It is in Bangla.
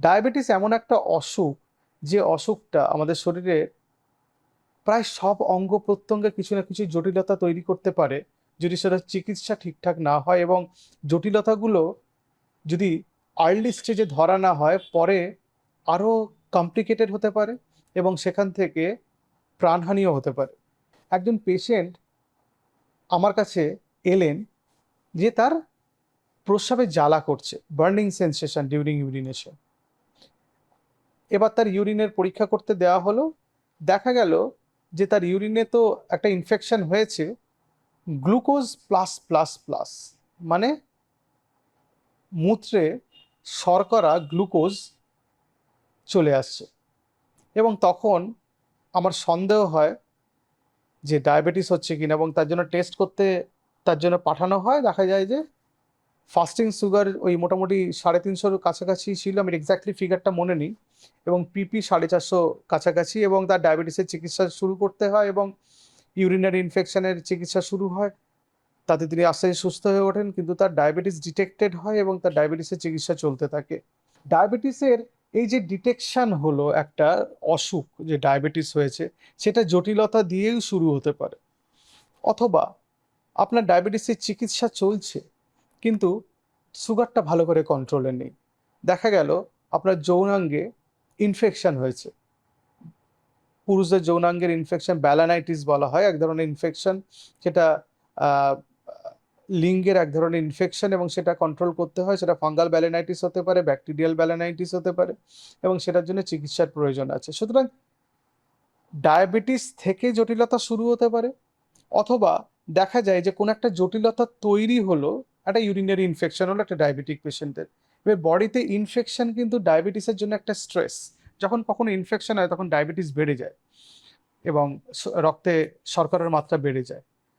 ডায়াবেটিস এমন একটা অসুখ যে অসুখটা আমাদের শরীরে প্রায় সব অঙ্গ প্রত্যঙ্গে কিছু না কিছু জটিলতা তৈরি করতে পারে যদি সেটা চিকিৎসা ঠিকঠাক না হয় এবং জটিলতাগুলো যদি আর্লি স্টেজে ধরা না হয়, পরে আরও কমপ্লিকেটেড হতে পারে এবং সেখান থেকে প্রাণহানিও হতে পারে। একজন পেশেন্ট আমার কাছে এলেন যে তার প্রস্রাবে জ্বালা করছে বার্নিং সেন্সেশন ডিউরিং ইউরিনেশন এবার তার ইউরিনের পরীক্ষা করতে দেওয়া হলো। দেখা গেল যে তার ইউরিনে তো একটা ইনফেকশন হয়েছে গ্লুকোজ প্লাস প্লাস প্লাস মানে মূত্রে শর্করা গ্লুকোজ চলে আসছে। এবং তখন আমার সন্দেহ হয় যে ডায়াবেটিস হচ্ছে কিনা এবং তার জন্য টেস্ট করতে তার জন্য পাঠানো হয়। দেখা যায় যে ফাস্টিং সুগার ওই মোটামুটি সাড়ে তিনশোর কাছাকাছি ছিল, আমি এক্স্যাক্টলি ফিগারটা মনে নেই। এবং পিপি সাড়ে চারশো কাছাকাছি এবং তার ডায়াবেটিসের চিকিৎসা শুরু করতে হয় এবং ইউরিনারি ইনফেকশনের চিকিৎসা শুরু হয়। তাতে তিনি আস্তে আস্তে সুস্থ হয়ে ওঠেন, কিন্তু তার ডায়াবেটিস ডিটেক্টেড হয় এবং তার ডায়াবেটিসের চিকিৎসা চলতে থাকে। ডায়াবেটিসের এই যে ডিটেকশন হলো একটা অসুখ যে ডায়াবেটিস হয়েছে, সেটা জটিলতা দিয়েও শুরু হতে পারে। অথবা আপনার ডায়াবেটিসের চিকিৎসা চলছে, কিন্তু সুগারটা ভালো করে কন্ট্রোলে নেই। দেখা গেল আপনার যৌনাঙ্গে ইনফেকশন হয়েছে। পুরুষদের যৌনাঙ্গের ইনফেকশন ব্যালানাইটিস বলা হয়, এক ধরনের ইনফেকশন সেটা লিঙ্গের এক ধরনের ইনফেকশন এবং সেটা কন্ট্রোল করতে হয়। সেটা ফাঙ্গাল ব্যালেনাইটিস হতে পারে ব্যাকটেরিয়াল ব্যালেনাইটিস হতে পারে এবং সেটার জন্য চিকিৎসার প্রয়োজন আছে। সুতরাং ডায়াবেটিস থেকে জটিলতা শুরু হতে পারে অথবা দেখা যায় যে কোনো একটা জটিলতা তৈরি হলো, একটা ইউরিনারি ইনফেকশন হলো একটা ডায়াবেটিক পেশেন্টের এবার বডিতে ইনফেকশন কিন্তু ডায়াবেটিসের জন্য একটা স্ট্রেস যখন কখনো ইনফেকশন হয়, তখন ডায়াবেটিস বেড়ে যায় এবং রক্তে শর্করার মাত্রা বেড়ে যায়।